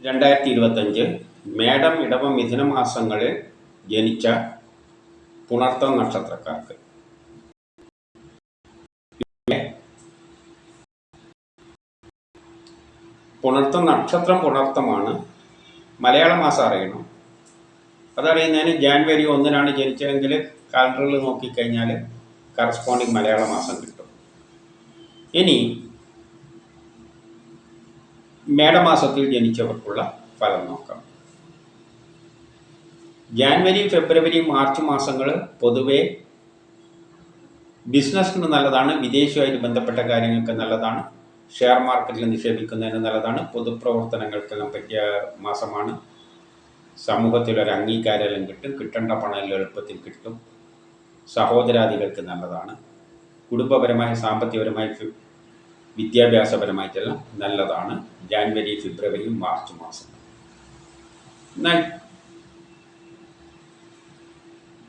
രണ്ടായിരത്തി ഇരുപത്തഞ്ച് മേടം ഇടവ മിഥുന മാസങ്ങളിൽ ജനിച്ച പുണർത്തം നക്ഷത്രക്കാർക്ക്. പുണർത്തം നക്ഷത്രം പുണർത്തമാണ് മലയാള മാസം അറിയണം. അതറിയുന്നതിന് ജാനുവരി ഒന്നിനാണ് ജനിച്ചതെങ്കിൽ കാലണ്ടറിൽ നോക്കിക്കഴിഞ്ഞാൽ കറസ്പോണ്ടിങ് മലയാള മാസം കിട്ടും. ഇനി മേടമാസത്തിൽ ജനിച്ചവർക്കുള്ള ഫലം നോക്കാം ജാനുവരി ഫെബ്രുവരി മാർച്ച് മാസങ്ങൾ പൊതുവെ ബിസിനസ്സിന് നല്ലതാണ് വിദേശവുമായിട്ട് ബന്ധപ്പെട്ട കാര്യങ്ങൾക്ക് നല്ലതാണ് ഷെയർ മാർക്കറ്റിൽ നിക്ഷേപിക്കുന്നതിന് നല്ലതാണ് പൊതുപ്രവർത്തനങ്ങൾക്കെല്ലാം പറ്റിയ മാസമാണ്. സമൂഹത്തിൽ ഒരു അംഗീകാരമെല്ലാം കിട്ടും കിട്ടേണ്ട പണം എളുപ്പത്തിൽ കിട്ടും. സഹോദരാദികൾക്ക് നല്ലതാണ്. കുടുംബപരമായ സാമ്പത്തികപരമായ വിദ്യാഭ്യാസപരമായിട്ടെല്ലാം നല്ലതാണ്. ജാനുവരി ഫെബ്രുവരി മാർച്ച് മാസം എന്നാൽ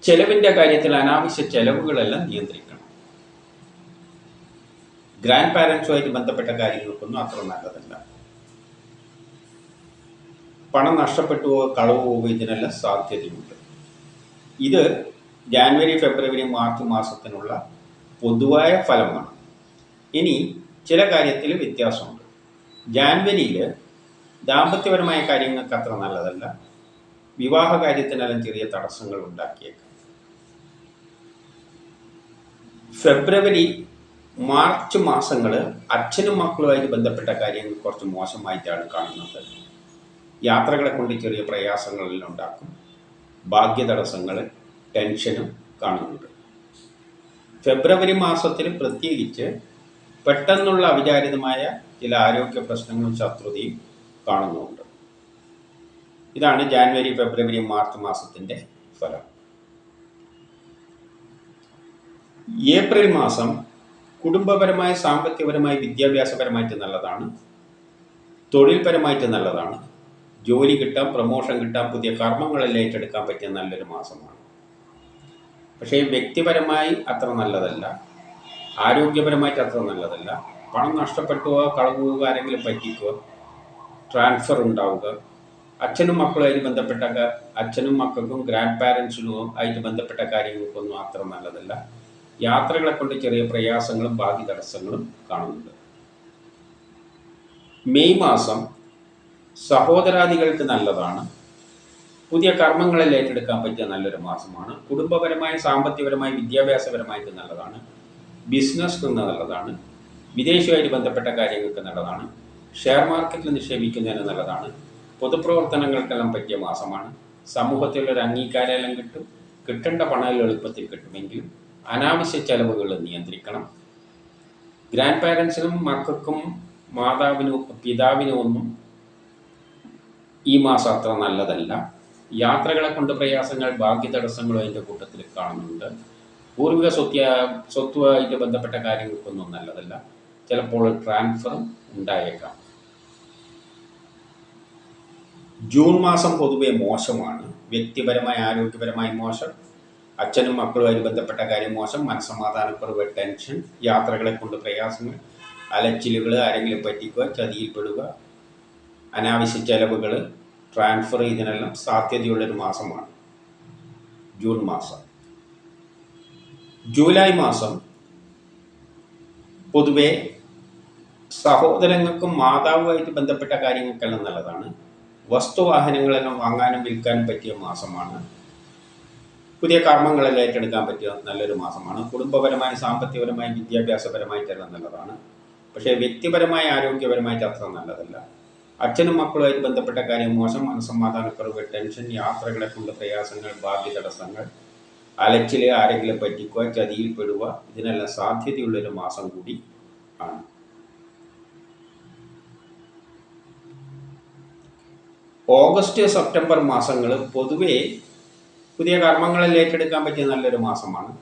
ചെലവിന്റെ കാര്യത്തിൽ അനാവശ്യ ചെലവുകളെല്ലാം നിയന്ത്രിക്കണം. ഗ്രാൻഡ് പാരൻസുമായിട്ട് ബന്ധപ്പെട്ട കാര്യങ്ങൾക്കൊന്നും അത്ര നല്ലതല്ല. പണം നഷ്ടപ്പെട്ടു പോവുക കളവ് പോവുക ഇതിനെല്ലാം സാധ്യതയുണ്ട്. ഇത് ജാനുവരി ഫെബ്രുവരി മാർച്ച് മാസത്തിനുള്ള പൊതുവായ ഫലമാണ്. ഇനി ചില കാര്യത്തിൽ വ്യത്യാസമുണ്ട്. ജാൻവരിയിൽ ദാമ്പത്യപരമായ കാര്യങ്ങൾക്ക് അത്ര നല്ലതല്ല. വിവാഹ കാര്യത്തിനെല്ലാം ചെറിയ തടസ്സങ്ങൾ ഉണ്ടാക്കിയേക്കാം. ഫെബ്രുവരി മാർച്ച് മാസങ്ങൾ അച്ഛനും മക്കളുമായിട്ട് ബന്ധപ്പെട്ട കാര്യങ്ങൾ കുറച്ച് മോശമായിട്ടാണ് കാണുന്നത്. യാത്രകളെ കൊണ്ട് ചെറിയ പ്രയാസങ്ങളെല്ലാം ഉണ്ടാക്കും. ഭാഗ്യ തടസ്സങ്ങൾ ടെൻഷനും കാണുന്നുണ്ട്. ഫെബ്രുവരി മാസത്തിൽ പ്രത്യേകിച്ച് പെട്ടെന്നുള്ള അവിചാരിതമായ ചില ആരോഗ്യ പ്രശ്നങ്ങളും ശത്രുതയും കാണുന്നുണ്ട്. ഇതാണ് ജാനുവരി ഫെബ്രുവരി മാർച്ച് മാസത്തിന്റെ ഫലം. ഏപ്രിൽ മാസം കുടുംബപരമായി സാമ്പത്തികപരമായി വിദ്യാഭ്യാസപരമായിട്ട് നല്ലതാണ്. തൊഴിൽപരമായിട്ട് നല്ലതാണ്. ജോലി കിട്ടാം പ്രൊമോഷൻ കിട്ടാം പുതിയ കർമ്മങ്ങളെല്ലാം ഏറ്റെടുക്കാൻ പറ്റിയ നല്ലൊരു മാസമാണ്. പക്ഷേ വ്യക്തിപരമായി അത്ര നല്ലതല്ല. ആരോഗ്യപരമായിട്ട് അത്ര നല്ലതല്ല. പണം നഷ്ടപ്പെട്ടുക കളവ് ആരെങ്കിലും പറ്റിക്കുക ട്രാൻസ്ഫർ ഉണ്ടാവുക. അച്ഛനും മക്കളുമായിട്ട് ബന്ധപ്പെട്ട അച്ഛനും മക്കൾക്കും ഗ്രാൻഡ് പാരൻസിനും ആയിട്ട് ബന്ധപ്പെട്ട കാര്യങ്ങൾക്കൊന്നും അത്ര നല്ലതല്ല. യാത്രകളെ കൊണ്ട് ചെറിയ പ്രയാസങ്ങളും ബാക്കി തടസ്സങ്ങളും കാണുന്നുണ്ട്. മെയ് മാസം സഹോദരാദികൾക്ക് നല്ലതാണ്. പുതിയ കർമ്മങ്ങളിൽ ഏറ്റെടുക്കാൻ പറ്റിയ നല്ലൊരു മാസമാണ്. കുടുംബപരമായ സാമ്പത്തികപരമായി വിദ്യാഭ്യാസപരമായിട്ട് നല്ലതാണ്. ബിസിനസ് നല്ലതാണ് വിദേശവുമായിട്ട് ബന്ധപ്പെട്ട കാര്യങ്ങൾക്ക് നല്ലതാണ് ഷെയർ മാർക്കറ്റിൽ നിക്ഷേപിക്കുന്നതിന് നല്ലതാണ് പൊതുപ്രവർത്തനങ്ങൾക്കെല്ലാം പറ്റിയ മാസമാണ് സമൂഹത്തിലൊരു അംഗീകാരമെല്ലാം കിട്ടും കിട്ടേണ്ട പണം എളുപ്പത്തിൽ കിട്ടുമെങ്കിലും അനാവശ്യ ചെലവുകൾ നിയന്ത്രിക്കണം. ഗ്രാൻഡ് പാരൻസിനും മക്കൾക്കും മാതാവിനും പിതാവിനും ഒന്നും ഈ മാസം അത്ര നല്ലതല്ല. യാത്രകളെ കൊണ്ട് പ്രയാസങ്ങൾ ഭാഗ്യ തടസ്സങ്ങളും അതിന്റെ കൂട്ടത്തിൽ കാണുന്നുണ്ട്. പൂർവിക സ്വത്യ സ്വത്തുമായിട്ട് ബന്ധപ്പെട്ട കാര്യങ്ങൾക്കൊന്നും നല്ലതല്ല. ചിലപ്പോൾ ട്രാൻസ്ഫറും ഉണ്ടായേക്കാം. ജൂൺ മാസം പൊതുവെ മോശമാണ്. വ്യക്തിപരമായ ആരോഗ്യപരമായി മോശം. അച്ഛനും മക്കളുമായി ബന്ധപ്പെട്ട കാര്യം മോശം. മനസ്സമാധാനക്കുറവ് ടെൻഷൻ യാത്രകളെ കൊണ്ട് പ്രയാസങ്ങൾ അലച്ചിലുകൾ ആരെങ്കിലും പറ്റിക്കുക ചതിയിൽപ്പെടുക അനാവശ്യ ചെലവുകൾ ട്രാൻസ്ഫർ ഇതിനെല്ലാം സാധ്യതയുള്ളൊരു മാസമാണ് ജൂൺ മാസം. ജൂലൈ മാസം പൊതുവെ സഹോദരങ്ങൾക്കും മാതാവുമായിട്ട് ബന്ധപ്പെട്ട കാര്യങ്ങൾക്കെല്ലാം നല്ലതാണ്. വസ്തുവാഹനങ്ങളെല്ലാം വാങ്ങാനും വിൽക്കാനും പറ്റിയ മാസമാണ്. പുതിയ കർമ്മങ്ങളെല്ലാം ഏറ്റെടുക്കാൻ പറ്റിയ നല്ലൊരു മാസമാണ്. കുടുംബപരമായി സാമ്പത്തികപരമായി വിദ്യാഭ്യാസപരമായിട്ടെല്ലാം നല്ലതാണ്. പക്ഷേ വ്യക്തിപരമായ ആരോഗ്യപരമായിട്ട് അത്ര നല്ലതല്ല. അച്ഛനും മക്കളുമായിട്ട് ബന്ധപ്പെട്ട കാര്യം മോശം മനസ്സമാധാനക്കുറവ് ടെൻഷൻ യാത്രകളെ കൊണ്ട് പ്രയാസങ്ങൾ ഭാഗ്യ തടസ്സങ്ങൾ അലച്ചിൽ ആരെങ്കിലും പറ്റിക്കുക ചതിയിൽ പെടുക ഇതിനെല്ലാം സാധ്യതയുള്ളൊരു മാസം കൂടി ആണ്. ഓഗസ്റ്റ് സെപ്റ്റംബർ മാസങ്ങൾ പൊതുവേ പുതിയ കർമ്മങ്ങളിൽ ഏറ്റെടുക്കാൻ പറ്റിയ നല്ലൊരു മാസമാണ്.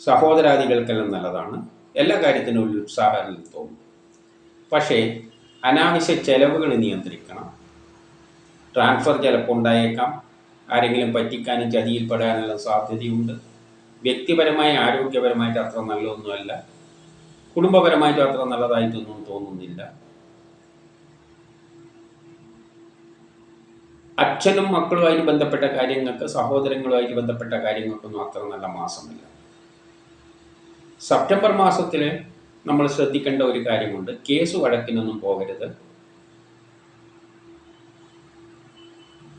സഹോദരാദികൾക്കെല്ലാം നല്ലതാണ്. എല്ലാ കാര്യത്തിനും ഒരു ഉത്സാഹം തോന്നും പക്ഷേ അനാവശ്യ ചെലവുകൾ നിയന്ത്രിക്കണം. ട്രാൻസ്ഫർ ചിലപ്പോൾ ഉണ്ടായേക്കാം. ആരെങ്കിലും പറ്റിക്കാനും ചതിയിൽപ്പെടാനുള്ള സാധ്യതയുണ്ട്. വ്യക്തിപരമായി ആരോഗ്യപരമായിട്ട് അത്ര നല്ലതൊന്നുമല്ല. കുടുംബപരമായിട്ട് അത്ര നല്ലതായിട്ടൊന്നും തോന്നുന്നില്ല. അച്ഛനും മക്കളുമായിട്ട് ബന്ധപ്പെട്ട കാര്യങ്ങൾക്ക് സഹോദരങ്ങളുമായിട്ട് ബന്ധപ്പെട്ട കാര്യങ്ങൾക്കൊന്നും അത്ര നല്ല മാസമില്ല. സെപ്റ്റംബർ മാസത്തിൽ നമ്മൾ ശ്രദ്ധിക്കേണ്ട ഒരു കാര്യമുണ്ട്. കേസ് വഴക്കിനൊന്നും പോകരുത്.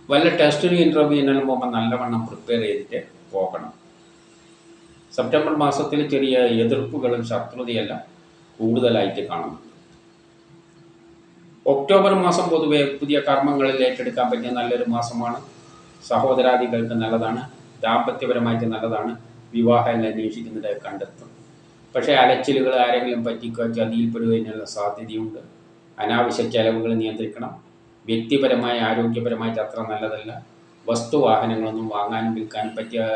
വല്ല ടെസ്റ്റിനും ഇന്റർവ്യൂവിനും പോകുമ്പോൾ നല്ലവണ്ണം പ്രിപ്പയർ ചെയ്തിട്ട് പോകണം. സെപ്റ്റംബർ മാസത്തിൽ ചെറിയ എതിർപ്പുകളും ശത്രുതയെല്ലാം കൂടുതലായിട്ട് കാണുന്നുണ്ട്. ഒക്ടോബർ മാസം പൊതുവെ പുതിയ കർമ്മങ്ങളിൽ ഏറ്റെടുക്കാൻ പറ്റിയ നല്ലൊരു മാസമാണ്. സഹോദരാദികൾക്ക് നല്ലതാണ്. ദാമ്പത്യപരമായിട്ട് നല്ലതാണ്. വിവാഹം അന്വേഷിക്കുന്നത് കണ്ടെത്തും. പക്ഷേ അലച്ചിലുകൾ ആരെങ്കിലും പറ്റിക്കുക ചതിയിൽപ്പെടുന്നതിനുള്ള സാധ്യതയുണ്ട്. അനാവശ്യ ചെലവുകൾ നിയന്ത്രിക്കണം. വ്യക്തിപരമായ ആരോഗ്യപരമായിട്ട് അത്ര നല്ലതല്ല. വസ്തുവാഹനങ്ങളൊന്നും വാങ്ങാനും വിൽക്കാനും പറ്റിയ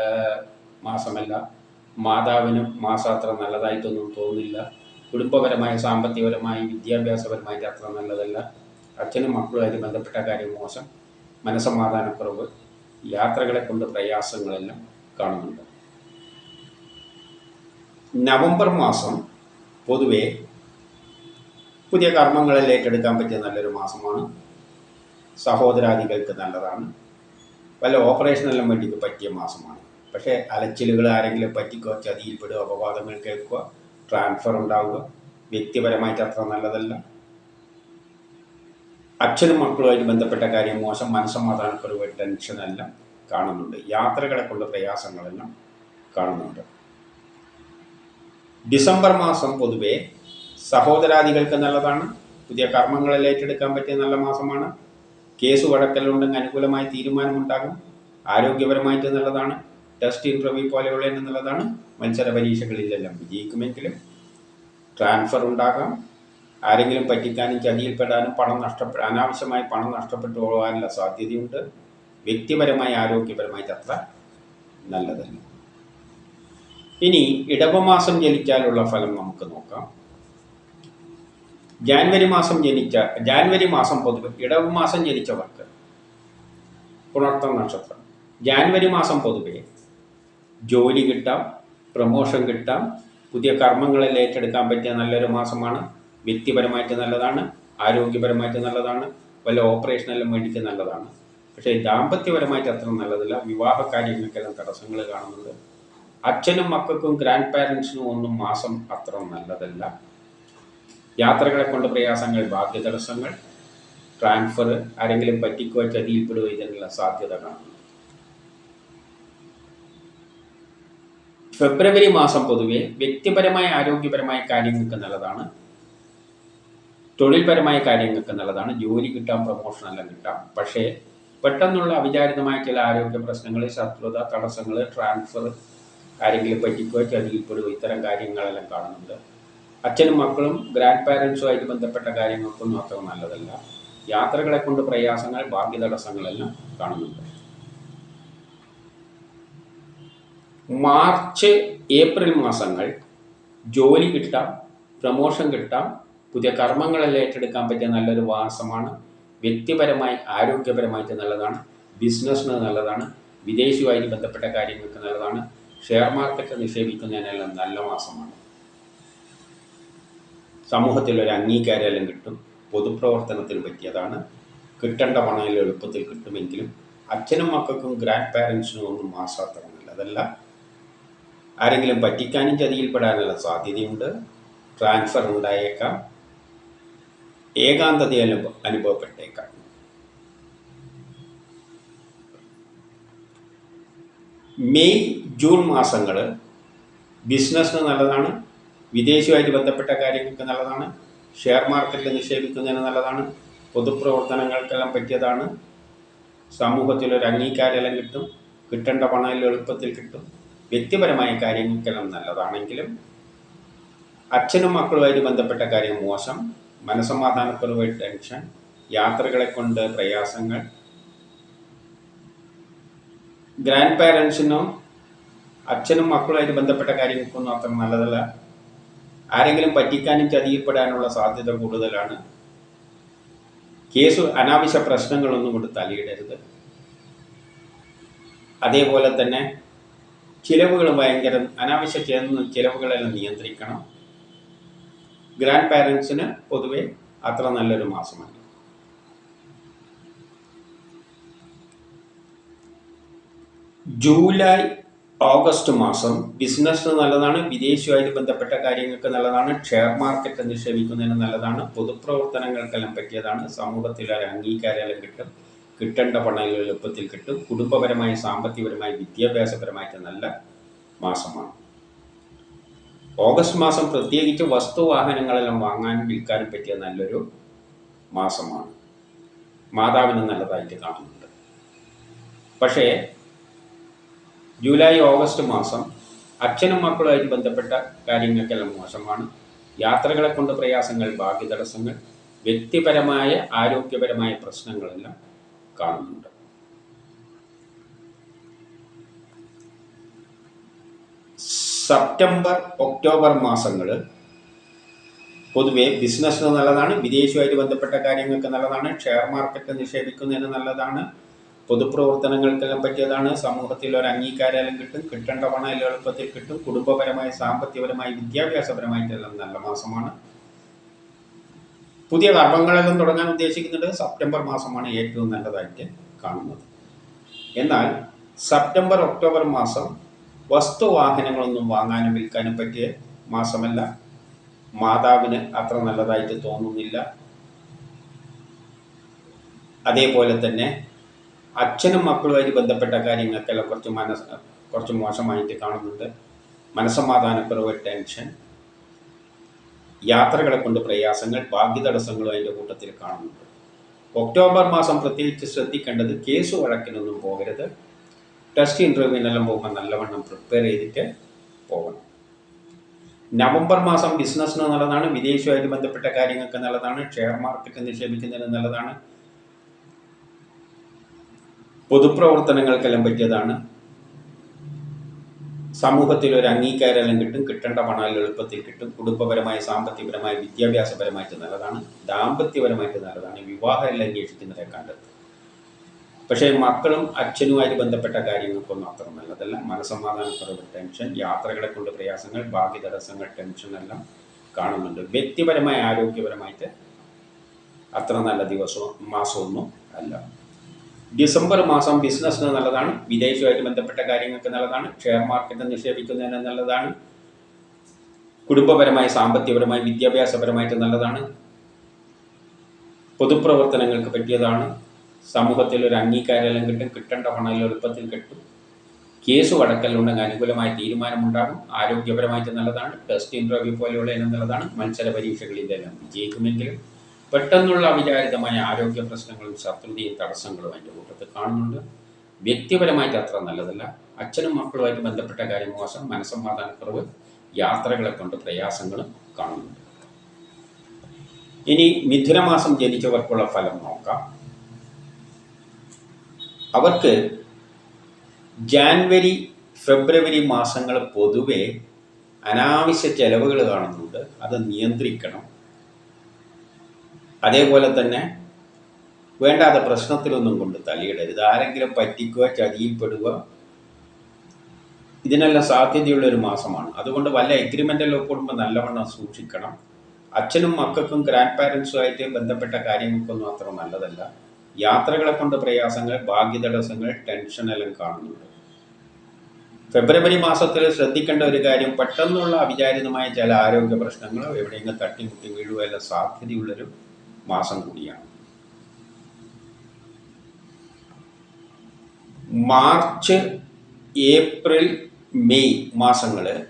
മാസമല്ല. മാതാവിനും മാസം അത്ര നല്ലതായിട്ടൊന്നും തോന്നില്ല കുടുംബപരമായ സാമ്പത്തികപരമായി വിദ്യാഭ്യാസപരമായിട്ട് അത്ര നല്ലതല്ല. അച്ഛനും മക്കളുമായിട്ട് ബന്ധപ്പെട്ട കാര്യം മോശം. മനസ്സമാധാനക്കുറവ്. യാത്രകളെ കൊണ്ട് പ്രയാസങ്ങളെല്ലാം കാണുന്നുണ്ട്. നവംബർ മാസം പൊതുവെ പുതിയ കർമ്മങ്ങളിൽ ഏറ്റെടുക്കാൻ പറ്റിയ നല്ലൊരു മാസമാണ്. സഹോദരാദികൾക്ക് നല്ലതാണ്. വല്ല ഓപ്പറേഷനെല്ലാം വേണ്ടിയിട്ട് പറ്റിയ മാസമാണ്. പക്ഷേ അലച്ചിലുകൾ ആരെങ്കിലും പറ്റിക്കോ ചതിയിൽപ്പെടുക അപവാദങ്ങൾ കേൾക്കുക ട്രാൻസ്ഫർ ഉണ്ടാവുക വ്യക്തിപരമായിട്ട് അത്ര നല്ലതല്ല. അച്ഛനും മക്കളുമായിട്ട് ബന്ധപ്പെട്ട കാര്യം മോശം മനസ്സമാധാനക്കുറവ് ടെൻഷനെല്ലാം കാണുന്നുണ്ട്. യാത്രകളെക്കുള്ള പ്രയാസങ്ങളെല്ലാം കാണുന്നുണ്ട്. ഡിസംബർ മാസം പൊതുവേ സഹോദരാദികൾക്ക് നല്ലതാണ്. പുതിയ കർമ്മങ്ങളിൽ ഏറ്റെടുക്കാൻ പറ്റിയ നല്ല മാസമാണ്. കേസ് വഴക്കലുണ്ടെങ്കിൽ അനുകൂലമായ തീരുമാനമുണ്ടാകും. ആരോഗ്യപരമായിട്ട് നല്ലതാണ്. ടെസ്റ്റ് ഇന്റർവ്യൂ പോലെയുള്ള എന്നുള്ളതാണ് മത്സര പരീക്ഷകളിലെല്ലാം വിജയിക്കുമെങ്കിലും ട്രാൻസ്ഫർ ഉണ്ടാകാം. ആരെങ്കിലും പറ്റിക്കാനും ചതിയിൽപ്പെടാനും പണം നഷ്ടപ്പെടാൻ അനാവശ്യമായി പണം നഷ്ടപ്പെട്ടു പോകാനുള്ള സാധ്യതയുണ്ട്. വ്യക്തിപരമായി ആരോഗ്യപരമായിട്ട് അത്ര നല്ലതല്ല. ഇനി ഇടവമാസം ജനിച്ചാലുള്ള ഫലം നമുക്ക് നോക്കാം. ജാൻവരി മാസം ജനിച്ച ജാൻവരി മാസം പൊതുവെ ഇടവ് മാസം ജനിച്ചവർക്ക് പുണർത്തം നക്ഷത്രം. ജാൻവരി മാസം പൊതുവെ ജോലി കിട്ടാം പ്രമോഷൻ കിട്ടാം പുതിയ കർമ്മങ്ങളിൽ ഏറ്റെടുക്കാൻ പറ്റിയ നല്ലൊരു മാസമാണ്. വ്യക്തിപരമായിട്ട് നല്ലതാണ് ആരോഗ്യപരമായിട്ട് നല്ലതാണ് വല്ല ഓപ്പറേഷനെല്ലാം വേണ്ടിയിട്ട് നല്ലതാണ്. പക്ഷേ ദാമ്പത്യപരമായിട്ട് അത്ര നല്ലതല്ല. വിവാഹ കാര്യങ്ങൾക്കെല്ലാം തടസ്സങ്ങൾ കാണുന്നുണ്ട്. അച്ഛനും മക്കൾക്കും ഗ്രാൻഡ് പാരൻസിനും ഒന്നും മാസം അത്ര നല്ലതല്ല. യാത്രകളെ കൊണ്ട് പ്രയാസങ്ങൾ ഭാഗ്യ തടസ്സങ്ങൾ ട്രാൻസ്ഫർ ആരെങ്കിലും പറ്റിക്കോ ചതിയിൽപ്പെടുകയോ ഇതിനുള്ള സാധ്യത കാണുന്നു. ഫെബ്രുവരി മാസം പൊതുവെ വ്യക്തിപരമായ ആരോഗ്യപരമായ കാര്യങ്ങൾക്ക് നല്ലതാണ്. തൊഴിൽപരമായ കാര്യങ്ങൾക്ക് നല്ലതാണ്. ജോലി കിട്ടാം പ്രൊമോഷൻ എല്ലാം കിട്ടാം. പക്ഷേ പെട്ടെന്നുള്ള അവിചാരിതമായ ചില ആരോഗ്യ പ്രശ്നങ്ങൾ ശത്രുത തടസ്സങ്ങൾ ട്രാൻസ്ഫർ ആരെങ്കിലും പറ്റിക്കോ ചതിയിൽപ്പെടുകയോ ഇത്തരം കാര്യങ്ങളെല്ലാം കാണുന്നുണ്ട്. അച്ഛനും മക്കളും ഗ്രാൻഡ് പാരൻസുമായിട്ട് ബന്ധപ്പെട്ട കാര്യങ്ങൾക്കൊന്നും അത്ര നല്ലതല്ല. യാത്രകളെ കൊണ്ട് പ്രയാസങ്ങൾ ഭാഗ്യ തടസ്സങ്ങളെല്ലാം കാണുന്നുണ്ട്. മാർച്ച് ഏപ്രിൽ മാസങ്ങൾ ജോലി കിട്ടാം പ്രമോഷൻ കിട്ടാം പുതിയ കർമ്മങ്ങളെല്ലാം ഏറ്റെടുക്കാൻ പറ്റിയ നല്ലൊരു മാസമാണ്. വ്യക്തിപരമായി ആരോഗ്യപരമായിട്ട് നല്ലതാണ്. ബിസിനസ്സിന് നല്ലതാണ്. വിദേശവുമായിട്ട് ബന്ധപ്പെട്ട കാര്യങ്ങൾക്ക് നല്ലതാണ്. ഷെയർ മാർക്കറ്റ് നിക്ഷേപിക്കുന്നതിനെല്ലാം നല്ല മാസമാണ്. സമൂഹത്തിൽ ഒരു അംഗീകാരമെല്ലാം കിട്ടും പൊതുപ്രവർത്തനത്തിൽ പറ്റിയതാണ് കിട്ടേണ്ട പണം എളുപ്പത്തിൽ കിട്ടുമെങ്കിലും അച്ഛനും മക്കൾക്കും ഗ്രാൻഡ് പാരൻസിനും ഒന്നും ആസ്വാദനമില്ല അതല്ല ആരെങ്കിലും പറ്റിക്കാനും ചതിയിൽപ്പെടാനുള്ള സാധ്യതയുണ്ട്. ട്രാൻസ്ഫർ ഉണ്ടായേക്കാം. ഏകാന്തത അനുഭവ അനുഭവപ്പെട്ടേക്കാം. മെയ് ജൂൺ മാസങ്ങൾ ബിസിനസ്സിന് നല്ലതാണ്. വിദേശവുമായിട്ട് ബന്ധപ്പെട്ട കാര്യങ്ങൾക്ക് നല്ലതാണ്. ഷെയർ മാർക്കറ്റിൽ നിക്ഷേപിക്കുന്നതിന് നല്ലതാണ്. പൊതുപ്രവർത്തനങ്ങൾക്കെല്ലാം പറ്റിയതാണ്. സമൂഹത്തിലൊരു അംഗീകാരമെല്ലാം കിട്ടും. കിട്ടേണ്ട പണം എളുപ്പത്തിൽ കിട്ടും. വ്യക്തിപരമായ കാര്യങ്ങൾക്കെല്ലാം നല്ലതാണെങ്കിലും അച്ഛനും മക്കളുമായിട്ട് ബന്ധപ്പെട്ട കാര്യം മോശം. മനസമാധാനക്കുറവ് ടെൻഷൻ. യാത്രകളെ കൊണ്ട് പ്രയാസങ്ങൾ. ഗ്രാൻഡ് പാരൻസിനും അച്ഛനും മക്കളുമായിട്ട് ബന്ധപ്പെട്ട കാര്യങ്ങൾക്കൊന്നും അത്ര നല്ലതല്ല. ആരെങ്കിലും പറ്റിക്കാനും ചതിയപ്പെടാനുള്ള സാധ്യത കൂടുതലാണ്. കേസ് അനാവശ്യ പ്രശ്നങ്ങളൊന്നും കൊണ്ട് തലയിടരുത് അതേപോലെ തന്നെ ചിലവുകൾ ഭയങ്കര അനാവശ്യ ചിലവുകളെല്ലാം നിയന്ത്രിക്കണം. ഗ്രാൻഡ് പാരൻസിന് പൊതുവെ അത്ര നല്ലൊരു മാസമല്ല. ജൂലൈ ഓഗസ്റ്റ് മാസം ബിസിനസ്സിന് നല്ലതാണ് വിദേശവുമായിട്ട് ബന്ധപ്പെട്ട കാര്യങ്ങൾക്ക് നല്ലതാണ് ഷെയർ മാർക്കറ്റ് നിക്ഷേപിക്കുന്നതിന് നല്ലതാണ് പൊതുപ്രവർത്തനങ്ങൾക്കെല്ലാം പറ്റിയതാണ് സമൂഹത്തിൽ ഒരു അംഗീകാരമെല്ലാം കിട്ടും കിട്ടേണ്ട പണം എളുപ്പത്തിൽ കിട്ടും കുടുംബപരമായി സാമ്പത്തികപരമായി വിദ്യാഭ്യാസപരമായിട്ട് നല്ല മാസമാണ്. ഓഗസ്റ്റ് മാസം പ്രത്യേകിച്ച് വസ്തുവാഹനങ്ങളെല്ലാം വാങ്ങാനും വിൽക്കാനും പറ്റിയ നല്ലൊരു മാസമാണ്. മാതാവിന് നല്ലതായിട്ട് കാണുന്നുണ്ട്. പക്ഷേ ജൂലൈ ഓഗസ്റ്റ് മാസം അച്ഛനും മക്കളുമായിട്ട് ബന്ധപ്പെട്ട കാര്യങ്ങൾക്കെല്ലാം മോശമാണ്. യാത്രകളെ കൊണ്ട് പ്രയാസങ്ങൾ ഭാഗ്യതടസ്സങ്ങൾ വ്യക്തിപരമായ ആരോഗ്യപരമായ പ്രശ്നങ്ങളെല്ലാം കാണുന്നുണ്ട്. സെപ്റ്റംബർ ഒക്ടോബർ മാസങ്ങൾ പൊതുവെ ബിസിനസ്സിന് നല്ലതാണ് വിദേശവുമായിട്ട് ബന്ധപ്പെട്ട കാര്യങ്ങൾക്ക് നല്ലതാണ് ഷെയർ മാർക്കറ്റ് നിക്ഷേപിക്കുന്നതിന് നല്ലതാണ് പൊതുപ്രവർത്തനങ്ങൾക്കെല്ലാം പറ്റിയതാണ്. സമൂഹത്തിൽ ഒരു അംഗീകാരം കിട്ടും കിട്ടേണ്ട പണം എല്ലാം എളുപ്പത്തിൽ കിട്ടും. കുടുംബപരമായി സാമ്പത്തികപരമായി വിദ്യാഭ്യാസപരമായിട്ടെല്ലാം നല്ല മാസമാണ്. പുതിയ കർമ്മങ്ങളെല്ലാം തുടങ്ങാൻ ഉദ്ദേശിക്കുന്നുണ്ട് സെപ്റ്റംബർ മാസമാണ് ഏറ്റവും നല്ലതായിട്ട് കാണുന്നത്. എന്നാൽ സെപ്റ്റംബർ ഒക്ടോബർ മാസം വസ്തുവാഹനങ്ങളൊന്നും വാങ്ങാനും വിൽക്കാനും പറ്റിയ മാസമല്ല. മാതാവിന് അത്ര നല്ലതായിട്ട് തോന്നുന്നില്ല. അതേപോലെ തന്നെ അച്ഛനും മക്കളുമായി ബന്ധപ്പെട്ട കാര്യങ്ങൾക്കെല്ലാം കുറച്ച് മനസ് കുറച്ച് മോശമായിട്ട് കാണുന്നുണ്ട്. മനസ്സമാധാനക്കുറവ് ടെൻഷൻ. യാത്രകളെ കൊണ്ട് പ്രയാസങ്ങൾ ഭാഗ്യതടസ്സങ്ങളും അതിന്റെ കൂട്ടത്തിൽ കാണുന്നുണ്ട്. ഒക്ടോബർ മാസം പ്രത്യേകിച്ച് ശ്രദ്ധിക്കേണ്ടത് കേസ് വഴക്കിനൊന്നും പോകരുത്. ടെസ്റ്റ് ഇന്റർവ്യൂവിനെല്ലാം പോകുമ്പോൾ നല്ലവണ്ണം പ്രിപ്പയർ ചെയ്തിട്ട് പോകണം. നവംബർ മാസം ബിസിനസ്സിന് നല്ലതാണ് വിദേശവുമായിട്ട് ബന്ധപ്പെട്ട കാര്യങ്ങൾക്ക് നല്ലതാണ് ഷെയർ മാർക്കറ്റ് നിക്ഷേപിക്കുന്നതിന് നല്ലതാണ്. പൊതുപ്രവർത്തനങ്ങൾക്കെല്ലാം പറ്റിയതാണ്. സമൂഹത്തിൽ ഒരു അംഗീകാരമെല്ലാം കിട്ടും കിട്ടേണ്ട പണം എളുപ്പത്തിൽ കിട്ടും. കുടുംബപരമായി സാമ്പത്തികപരമായി വിദ്യാഭ്യാസപരമായിട്ട് നല്ലതാണ്. ദാമ്പത്യപരമായിട്ട് നല്ലതാണ്. വിവാഹ എല്ലാം കണ്ടത് പക്ഷേ മക്കളും അച്ഛനുമായിട്ട് ബന്ധപ്പെട്ട കാര്യങ്ങൾക്കൊന്നും അത്ര നല്ലതല്ല. മനസമാധാനക്കുറവ് ടെൻഷൻ യാത്രകളെ കൊണ്ട് പ്രയാസങ്ങൾ ഭാഗ്യ തടസ്സങ്ങൾ ടെൻഷൻ എല്ലാം കാണുന്നുണ്ട്. വ്യക്തിപരമായ ആരോഗ്യപരമായിട്ട് അത്ര നല്ല ദിവസവും മാസമൊന്നും അല്ല. ഡിസംബർ മാസം ബിസിനസ്സിന് നല്ലതാണ് വിദേശവുമായിട്ട് ബന്ധപ്പെട്ട കാര്യങ്ങൾക്ക് നല്ലതാണ് ഷെയർ മാർക്കറ്റ് നിക്ഷേപിക്കുന്നതിന് നല്ലതാണ് കുടുംബപരമായി സാമ്പത്തികപരമായി വിദ്യാഭ്യാസപരമായിട്ട് നല്ലതാണ് പൊതുപ്രവർത്തനങ്ങൾക്ക് പറ്റിയതാണ് സമൂഹത്തിൽ ഒരു അംഗീകാരമെല്ലാം കിട്ടും കിട്ടേണ്ട പണം എളുപ്പത്തിൽ കിട്ടും കേസ് വടക്കലുണ്ടെങ്കിൽ അനുകൂലമായ തീരുമാനമുണ്ടാകും ആരോഗ്യപരമായിട്ട് നല്ലതാണ് ടെസ്റ്റ് ഇന്റർവ്യൂ പോലെയുള്ള ഇനം നല്ലതാണ് മത്സര പരീക്ഷകളിൽ ഇതെല്ലാം വിജയിക്കുമെങ്കിലും പെട്ടെന്നുള്ള അവിചാരിതമായ ആരോഗ്യ പ്രശ്നങ്ങളും ശത്രുതയും തടസ്സങ്ങളും അതിന്റെ കൂട്ടത്തിൽ കാണുന്നുണ്ട്. വ്യക്തിപരമായിട്ട് അത്ര നല്ലതല്ല. അച്ഛനും മക്കളുമായിട്ട് ബന്ധപ്പെട്ട കാര്യം മോശം. മനസ്സമാധാനക്കുറവ് യാത്രകളെ കൊണ്ട് പ്രയാസങ്ങളും കാണുന്നുണ്ട്. ഇനി മിഥുനമാസം ജനിച്ചവർക്കുള്ള ഫലം നോക്കാം. അവർക്ക് ജാൻവരി ഫെബ്രുവരി മാസങ്ങൾ പൊതുവെ അനാവശ്യ ചെലവുകൾ കാണുന്നുണ്ട്. അത് നിയന്ത്രിക്കണം. അതേപോലെ തന്നെ വേണ്ടാത്ത പ്രശ്നത്തിലൊന്നും കൊണ്ട് തലയിടരുത് ആരെങ്കിലും പറ്റിക്കുക ചതിയിൽപ്പെടുക ഇതിനെല്ലാം സാധ്യതയുള്ള ഒരു മാസമാണ്. അതുകൊണ്ട് വല്ല എഗ്രിമെന്റെല്ലാം കൂടുമ്പോൾ നല്ലവണ്ണം സൂക്ഷിക്കണം. അച്ഛനും മക്കൾക്കും ഗ്രാൻഡ് പാരൻസുമായിട്ട് ബന്ധപ്പെട്ട കാര്യങ്ങൾക്കൊന്നും അത്ര നല്ലതല്ല. യാത്രകളെ കൊണ്ട് പ്രയാസങ്ങൾ ഭാഗ്യതടസ്സങ്ങൾ ടെൻഷനെല്ലാം കാണുന്നുണ്ട്. ഫെബ്രുവരി മാസത്തിൽ ശ്രദ്ധിക്കേണ്ട ഒരു കാര്യം പെട്ടെന്നുള്ള അവിചാരിതമായ ചില ആരോഗ്യ പ്രശ്നങ്ങളോ എവിടെയെങ്കിലും തട്ടിമുട്ടി വീഴുകയോ എല്ലാം സാധ്യതയുള്ളൊരു മാസം മാർച്ച് ഏപ്രിൽ മെയ് മാസങ്ങൾ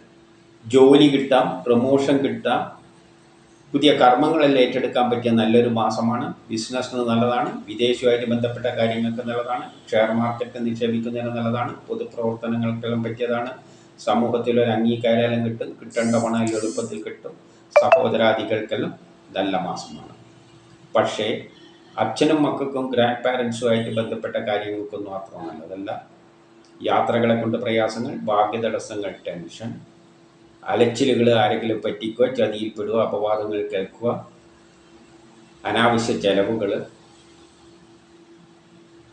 ജോലി കിട്ടാം പ്രൊമോഷൻ കിട്ടാം. പുതിയ കർമ്മങ്ങളെല്ലാം ഏറ്റെടുക്കാൻ പറ്റിയ നല്ലൊരു മാസമാണ്. ബിസിനസ്സിന് നല്ലതാണ്. വിദേശവുമായിട്ട് ബന്ധപ്പെട്ട കാര്യങ്ങൾക്ക് നല്ലതാണ്. ഷെയർ മാർക്കറ്റ് നിക്ഷേപിക്കുന്നതിന് നല്ലതാണ്. പൊതുപ്രവർത്തനങ്ങൾക്കെല്ലാം പറ്റിയതാണ്. സമൂഹത്തിൽ ഒരു അംഗീകാരം കിട്ടും. കിട്ടേണ്ട പണം എളുപ്പത്തിൽ കിട്ടും. സഹോദരാദികൾക്കെല്ലാം നല്ല മാസമാണ്. പക്ഷേ അച്ഛനും മക്കൾക്കും ഗ്രാൻഡ് പാരൻസുമായിട്ട് ബന്ധപ്പെട്ട കാര്യങ്ങൾക്കൊന്നും അത്ര നല്ലതല്ല. യാത്രകളെ കൊണ്ട് പ്രയാസങ്ങൾ ഭാഗ്യതടസ്സങ്ങൾ ടെൻഷൻ അലച്ചിലുകൾ ആരെങ്കിലും പറ്റിക്കുക ചതിയിൽപ്പെടുക അപവാദങ്ങൾ കേൾക്കുക അനാവശ്യ ചെലവുകൾ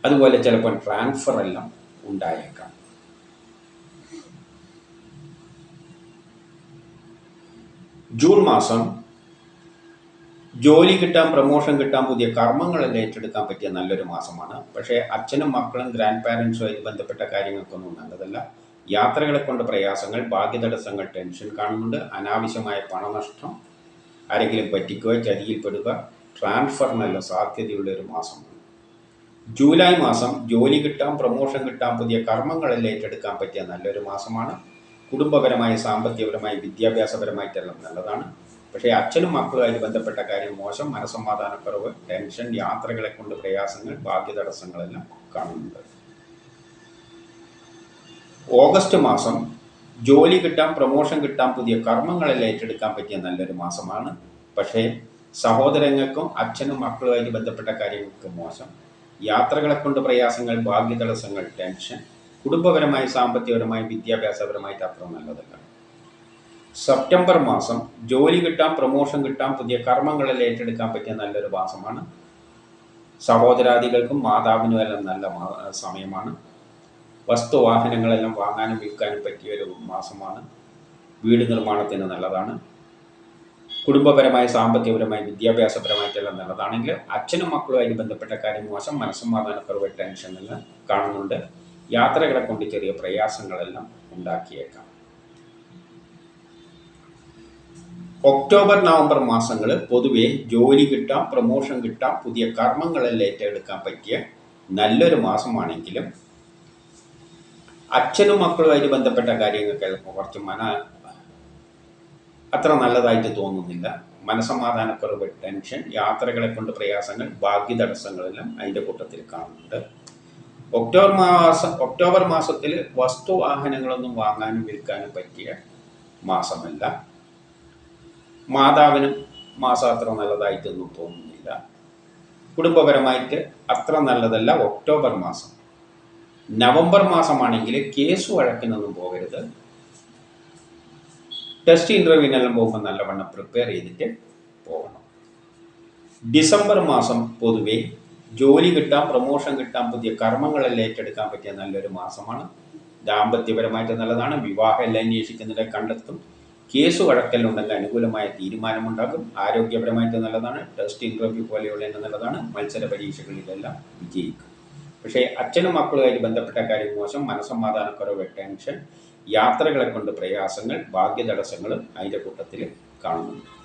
അതുപോലെ ചിലപ്പോൾ ട്രാൻസ്ഫർ എല്ലാം ഉണ്ടായേക്കാം. ജൂൺ മാസം ജോലി കിട്ടാൻ പ്രമോഷൻ കിട്ടാൻ പുതിയ കർമ്മങ്ങളെല്ലാം ഏറ്റെടുക്കാൻ പറ്റിയ നല്ലൊരു മാസമാണ്. പക്ഷേ അച്ഛനും മക്കളും ഗ്രാൻഡ് പാരൻസുമായിട്ട് ബന്ധപ്പെട്ട കാര്യങ്ങൾക്കൊന്നും നല്ലതല്ല. യാത്രകളെ കൊണ്ട് പ്രയാസങ്ങൾ ഭാഗ്യതടസ്സങ്ങൾ ടെൻഷൻ കാണുന്നുണ്ട്. അനാവശ്യമായ പണനഷ്ടം ആരെങ്കിലും പറ്റിക്കുക ചതിയിൽപ്പെടുക ട്രാൻസ്ഫറിനല്ല സാധ്യതയുള്ള ഒരു മാസമാണ്. ജൂലൈ മാസം ജോലി കിട്ടാൻ പ്രമോഷൻ കിട്ടാൻ പുതിയ കർമ്മങ്ങളെല്ലാം ഏറ്റെടുക്കാൻ പറ്റിയ നല്ലൊരു മാസമാണ്. കുടുംബപരമായി സാമ്പത്തികപരമായി വിദ്യാഭ്യാസപരമായിട്ടെല്ലാം നല്ലതാണ്. പക്ഷേ അച്ഛനും മക്കളുമായി ബന്ധപ്പെട്ട കാര്യം മോശം. മനസമാധാനക്കുറവ് ടെൻഷൻ യാത്രകളെ കൊണ്ട് പ്രയാസങ്ങൾ ഭാഗ്യതടസ്സങ്ങളെല്ലാം കാണുന്നുണ്ട്. ഓഗസ്റ്റ് മാസം ജോലി കിട്ടാൻ പ്രൊമോഷൻ കിട്ടാൻ പുതിയ കർമ്മങ്ങളെല്ലാം ഏറ്റെടുക്കാൻ പറ്റിയ നല്ലൊരു മാസമാണ്. പക്ഷേ സഹോദരങ്ങൾക്കും അച്ഛനും മക്കളുമായി ബന്ധപ്പെട്ട കാര്യങ്ങൾക്ക് മോശം. യാത്രകളെ കൊണ്ട് പ്രയാസങ്ങൾ ഭാഗ്യതടസ്സങ്ങൾ ടെൻഷൻ കുടുംബപരമായി സാമ്പത്തികപരമായി വിദ്യാഭ്യാസപരമായിട്ട് അത്ര നല്ലതല്ല. സെപ്റ്റംബർ മാസം ജോലി കിട്ടാം പ്രൊമോഷൻ കിട്ടാം പുതിയ കർമ്മങ്ങളെല്ലാം ഏറ്റെടുക്കാൻ പറ്റിയ നല്ലൊരു മാസമാണ്. സഹോദരാദികൾക്കും മാതാവിനും എല്ലാം നല്ല സമയമാണ്. സമയമാണ് വസ്തുവാഹനങ്ങളെല്ലാം വാങ്ങാനും വിൽക്കാനും പറ്റിയ ഒരു മാസമാണ്. വീട് നിർമ്മാണത്തിന് നല്ലതാണ്. കുടുംബപരമായി സാമ്പത്തികപരമായി വിദ്യാഭ്യാസപരമായിട്ടെല്ലാം നല്ലതാണെങ്കിൽ അച്ഛനും മക്കളുമായി ബന്ധപ്പെട്ട കാര്യം മോശം മനസ്സമാധാനക്കുറവ് ടെൻഷനെല്ലാം കാണുന്നുണ്ട്. യാത്രകളെ കൊണ്ട് ചെറിയ പ്രയാസങ്ങളെല്ലാം ഉണ്ടാക്കിയേക്കാം. ഒക്ടോബർ നവംബർ മാസങ്ങൾ പൊതുവെ ജോലി കിട്ടാം പ്രൊമോഷൻ കിട്ടാം പുതിയ കർമ്മങ്ങളെല്ലാം ഏറ്റെടുക്കാൻ പറ്റിയ നല്ലൊരു മാസമാണെങ്കിലും അച്ഛനും മക്കളുമായിട്ട് ബന്ധപ്പെട്ട കാര്യങ്ങൾക്ക് കുറച്ച് മന അത്ര നല്ലതായിട്ട് തോന്നുന്നില്ല. മനസമാധാനക്കുറവ് ടെൻഷൻ യാത്രകളെ കൊണ്ട് പ്രയാസങ്ങൾ ഭാഗ്യ തടസ്സങ്ങളെല്ലാം അതിന്റെ കൂട്ടത്തിൽ കാണുന്നുണ്ട്. ഒക്ടോബർ മാസം ഒക്ടോബർ മാസത്തിൽ വസ്തുവാഹനങ്ങളൊന്നും വാങ്ങാനും വിൽക്കാനും പറ്റിയ മാസമല്ല. മാതാവിനും മാസം അത്ര നല്ലതായിട്ടൊന്നും തോന്നുന്നില്ല. കുടുംബപരമായിട്ട് അത്ര നല്ലതല്ല ഒക്ടോബർ മാസം. നവംബർ മാസമാണെങ്കിൽ കേസ് വഴക്കിനൊന്നും പോകരുത്. ടെസ്റ്റ് ഇന്റർവ്യൂവിനെല്ലാം പോകുമ്പോൾ നല്ലവണ്ണം പ്രിപ്പയർ ചെയ്തിട്ട് പോകണം. ഡിസംബർ മാസം പൊതുവെ ജോലി കിട്ടാൻ പ്രൊമോഷൻ കിട്ടാൻ പുതിയ കർമ്മങ്ങളെല്ലാം ഏറ്റെടുക്കാൻ പറ്റിയ നല്ലൊരു മാസമാണ്. ദാമ്പത്യപരമായിട്ട് നല്ലതാണ്. വിവാഹം എല്ലാം അന്വേഷിക്കുന്നതിനെ കണ്ടെത്തും. കേസ് വഴക്കലുണ്ടെങ്കിൽ അനുകൂലമായ തീരുമാനമുണ്ടാകും. ആരോഗ്യപരമായിട്ട് നല്ലതാണ്. ടെസ്റ്റ് ഇന്റർവ്യൂ പോലെയുള്ള നല്ലതാണ്. മത്സര പരീക്ഷകളിലെല്ലാം വിജയിക്കും. പക്ഷേ അച്ഛനും മക്കളുമായിട്ട് ബന്ധപ്പെട്ട കാര്യം മോശം. മനസ്സമാധാനക്കുറവ് ടെൻഷൻ യാത്രകളെ കൊണ്ട് പ്രയാസങ്ങൾ ഭാഗ്യതടസ്സങ്ങളും അതിന്റെ കൂട്ടത്തിൽ കാണുന്നുണ്ട്.